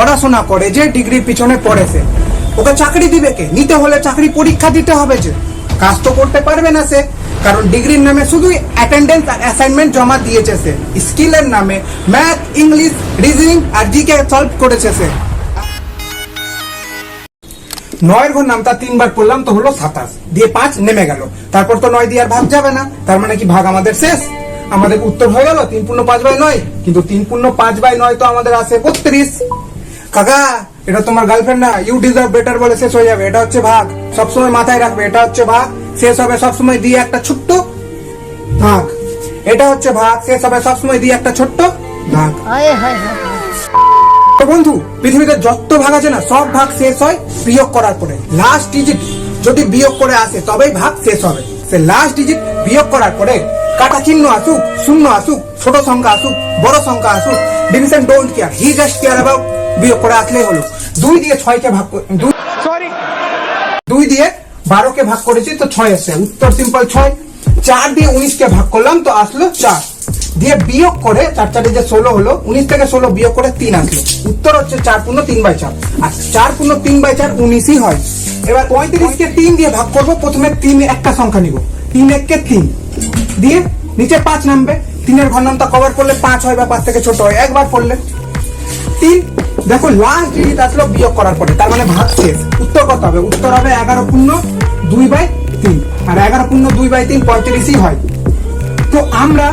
পড়াশোনা করে, যে ডিগ্রির পিছনে পড়েছে, ওকে চাকরি দিবে কে? নিতে হলে চাকরি পরীক্ষা দিতে হবে যে। কাজ তো করতে পারবে না সে, কারণ ডিগ্রির নামে শুধু অ্যাটেন্ডেন্স আর অ্যাসাইনমেন্ট জমা দিয়েছে সে। স্কিলের নামে ম্যাথ ইংলিশ রিজনিং আর জিকে সলভ করেছে সে। নয়ের ঘর নামটা তিনবার পড়লাম তো হলো সাতাশ। দিয়ে পাঁচ নেমে গেল। তারপর তো নয় দিয়ে আর ভাগ যাবে না। তার মানে কি ভাগ আমাদের শেষ? আমাদের উত্তর হয়ে গেল তিন পূর্ণ পাঁচ বাই নয়? কিন্তু তিন পূর্ণ পাঁচ বাই নয় তো আমাদের আছে বত্রিশ। কাকা এটা তোমার গার্লফ্রেন্ড না ইউ ডিজার্ভ বেটার বলে শেষ হয়ে যাবে। এটা হচ্ছে ভাগ। সবসময় মাথায় রাখবে এটা হচ্ছে ভাগ। শেষ হবে সবসময় দিয়ে একটা ছোট্ট ভাগ। এটা হচ্ছে ভাগ। শেষ হবে সবসময় দিয়ে একটা ছোট্ট ভাগ। তো বন্ধু পৃথিবীতে যত ভাগ আছে না সব ভাগ শেষ হয় বিয়োগ করার পরে। লাস্ট ডিজিট যদি বিয়োগ করে আসে তবেই ভাগ শেষ হবে। সে লাস্ট ডিজিট বিয়োগ করার পরে কাটা চিহ্ন আসুক শূন্য আসুক ছোট সংখ্যা আসুক বড় সংখ্যা আসুক division don't care he just care about বিয়োগ করে আসলেই হলো। দুই দিয়ে ছয়কে ভাগ করে- দুই সরি দুই দিয়ে বারোকে ভাগ করেছি তো ছয় এসছে উত্তর সিম্পল ছয়। চার দিয়ে উনিশকে ভাগ করলাম তো আসলো চার। দিয়ে বিয়োগ করে চার চারে যে ষোলো হলো উনিশ থেকে ষোলো বিয়োগ করে তিন আসলো। উত্তর হচ্ছে চার পূর্ণ তিন বাই চার। আর চার পূর্ণ তিন বাই চার উনিশই হয়। এবার পঁয়ত্রিশকে তিন দিয়ে ভাগ করব প্রথমে তিন একটা সংখ্যা নিব। তিন এককে তিন। দিয়ে নিচে পাঁচ নামবে। তিনের ঘর নামটা কভার করলে পাঁচ হয় বা পাঁচ থেকে ছোট হয়। একবার পড়লে। তিন দেখো লাস্ট ডিজিট আসলো বিয়োগ করার পরে, তার মানে ভাগ শেষ। উত্তর কত হবে? উত্তর হবে এগারো পূর্ণ দুই বাই তিন। আর এগারো পূর্ণ দুই বাই তিন পঁয়ত্রিশই হয়। তো আমরা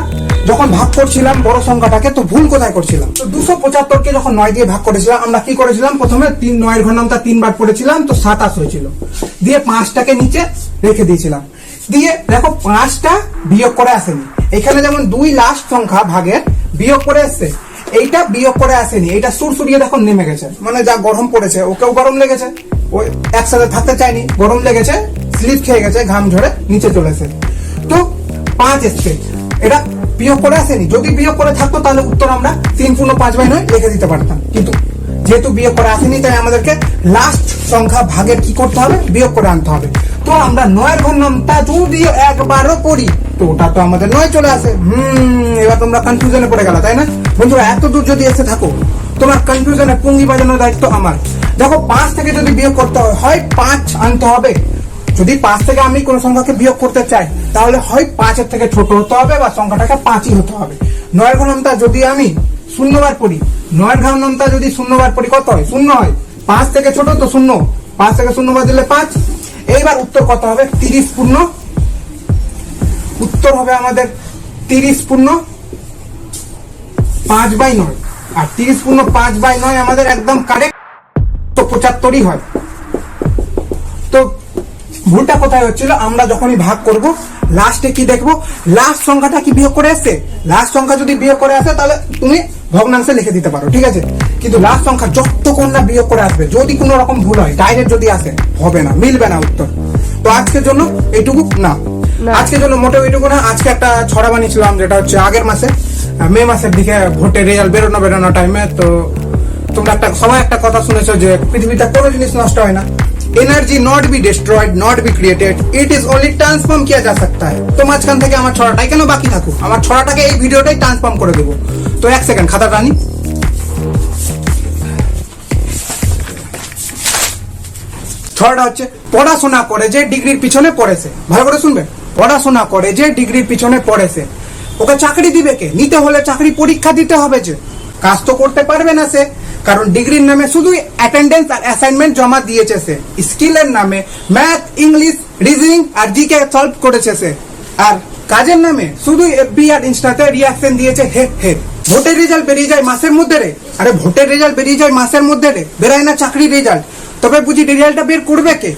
যখন ভাগ করছিলাম বড় সংখ্যাটাকে, তো ভুল কোথায় করছিলাম? তো দুশো পঁচাত্তরকে যখন নয় দিয়ে ভাগ করেছিলাম, আমরা কি করেছিলাম? প্রথমে তিন নয়ের ঘর নামটা তিনবার পড়েছিলাম, তো সাতাশ হয়েছিল। দিয়ে পাঁচটাকে নিচে রেখে দিয়েছিলাম। দিয়ে দেখো, পাঁচটা বিয়োগ করে আসেনি। এখানে যেমন দুই লাস্ট সংখ্যা ভাগের বিয়োগ করে এসছে এইটা বিয়োগ করে আসেনি, এইটা সুর সুরিয়ে দেখো নেমে গেছে। মানে যা গরম পড়েছে, ওকেও গরম লেগেছে। ওই একসাথে থাকতে চায়নি, গরম লেগেছে, স্লিপ খেয়ে গেছে, ঘাম ঝরে নিচে চলেছে তো পাঁচ এসছে। এটা বিয়োগ করে আসেনি। যদি বিয়োগ করে থাকতো, তাহলে উত্তর আমরা তিন পূর্ণ পাঁচ বাই নয় লিখে দিতে পারতাম। কিন্তু যেহেতু বিয়োগ করে আসেনি, তাই আমাদেরকে লাস্ট সংখ্যা ভাগের কি করতে হবে? বিয়োগ করে আনতে হবে। তো আমরা নয়ের ঘর নামটা যদি একবারও করি। তো ওটা তো আমাদের নয় চলে আসে। হুম, এবার তোমরা কনফিউশনে পড়ে গেল, তাই না? বন্ধুরা, এত দূর যদি এসে থাকো, তোমার কনফিউশনে পুঙ্গি বাজানোর দায়িত্ব আমার। দেখো, পাঁচ থেকে যদি বিয়োগ করতে হয় হয় পাঁচ আনতে হবে। যদি পাঁচ থেকে আমি কোন সংখ্যাকে বিয়োগ করতে চাই, তাহলে হয় পাঁচের থেকে ছোট হতে হবে বা সংখ্যাটাকে পাঁচই হতে হবে। নয়ের ঘনমটা যদি আমি শূন্যবার পড়ি নয়ের ঘনমটা যদি শূন্যবার পড়ি কত হয়, শূন্য হয়। পাঁচ থেকে ছোট তো শূন্য। পাঁচ থেকে শূন্যবার দিলে পাঁচ এইবার উত্তর কত হবে? তিরিশ পূর্ণ। উত্তর হবে আমাদের তিরিশ পূর্ণ পাঁচ বাই নয়। আর তিরিশ পূর্ণ পাঁচ বাই নয় আমাদের একদম কারেক্ট তো পঁচাত্তরই হয়। তো ভুলটা কোথায় হচ্ছিল? আমরা যখনই ভাগ করব লাস্টে কি দেখব? লাস্ট সংখ্যাটা কি বিয়োগ করে আসছে লাস্ট সংখ্যা যদি বিয়োগ করে আসে, তাহলে তুমি ভগ্নাংশে লিখে দিতে পারো, ঠিক আছে? কিন্তু লাস্ট সংখ্যা যতক্ষণ না বিয়োগ করে আসবে যদি কোনো রকম ভুল হয় ডাইরেক্ট যদি আসে হবে না মিলবে না উত্তর। তো আজকের জন্য এইটুকু না। আজকের জন্য মোটেও এটুকু না আজকে একটা ছড়া বানিয়েছিলাম যেটা হচ্ছে আগের মাসে মে মাসের দিকে ভোটে রেজাল্ট বেরোনো বেরোনো টাইমে তো তোমরা একটা সবাই একটা কথা শুনেছো যে পৃথিবীতে কোনো জিনিস নষ্ট হয় না। Energy not be destroyed not be created it is only transform কিয়া যা সকতা হ্যায় তো মাঝখান থেকে আমার ছড়াটাই কেন বাকি থাকুক আমার ছড়াটাকে এই ভিডিওটাই ট্রান্সফর্ম করে দেবো তো এক সেকেন্ড খাতা টানি ছড়াটা হচ্ছে, পড়াশোনা করে যে ডিগ্রির পিছনে পড়েছে। ভালো করে শুনবে পড়াশোনা করে যে ডিগ্রির পিছনে পড়েছে। ওকে চাকরি দিবে কে? নিতে হলে চাকরি পরীক্ষা দিতে হবে যে। কাজ তো করতে পারবে না সে। কারণ ডিগ্রির নামে শুধু অ্যাটেন্ডেন্স আর অ্যাসাইনমেন্ট জমা দিয়েছে সে। স্কিলের নামে ম্যাথ ইংলিশ রিজনিং আর জিকে সলভ করেছে সে। আর কাজের নামে শুধু এফবি আর ইনস্টাতে রিয়াকশন দিয়েছে হে হে। ভোটের রেজাল্ট বেরিয়ে যায় মাসের মধ্যে রে। আরে ভোটের রেজাল্ট বেরিয়ে যায় মাসের মধ্যে রে। বেরায় না চাকরির রেজাল্ট তবে বুঝি রেজাল্টটা বের করবে কে?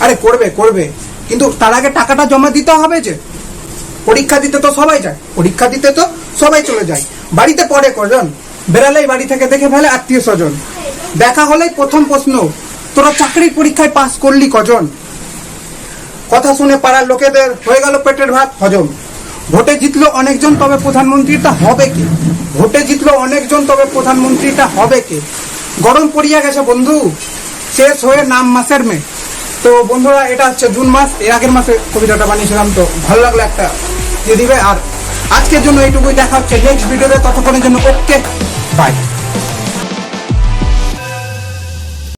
আরে করবে করবে। কিন্তু তার আগে টাকাটা জমা দিতে হবে যে। পরীক্ষা দিতে তো সবাই যায়। পরীক্ষা দিতে তো সবাই চলে যায়। বাড়িতে পড়ে কজন? বেড়ালেই বাড়ি থেকে দেখে ফেলে আত্মীয় স্বজন। দেখা হলেই প্রথম প্রশ্ন, তোরা চাকরির পরীক্ষায় পাস করলি কজন? কথা শুনে পাড়ার লোকেদের হয়ে গেল পেটের ভাত হজম। ভোটে জিতলো অনেকজন, তবে প্রধানমন্ত্রীটা হবে কে? ভোটে জিতলো অনেকজন, তবে প্রধানমন্ত্রীটা হবে কে? গরম পড়িয়া গেছে বন্ধু, শেষ হয়ে নাম মাসের মেয়ে তো বন্ধুরা, এটা হচ্ছে জুন মাস, এর আগের মাসে কবিতাটা বানিয়েছিলাম, তো ভালো লাগল একটা দিয়ে দিবে। আর আজকের জন্য এইটুকুই দেখা হচ্ছে। নেক্সট ভিডিওতে ততক্ষণের জন্য ওকে বাই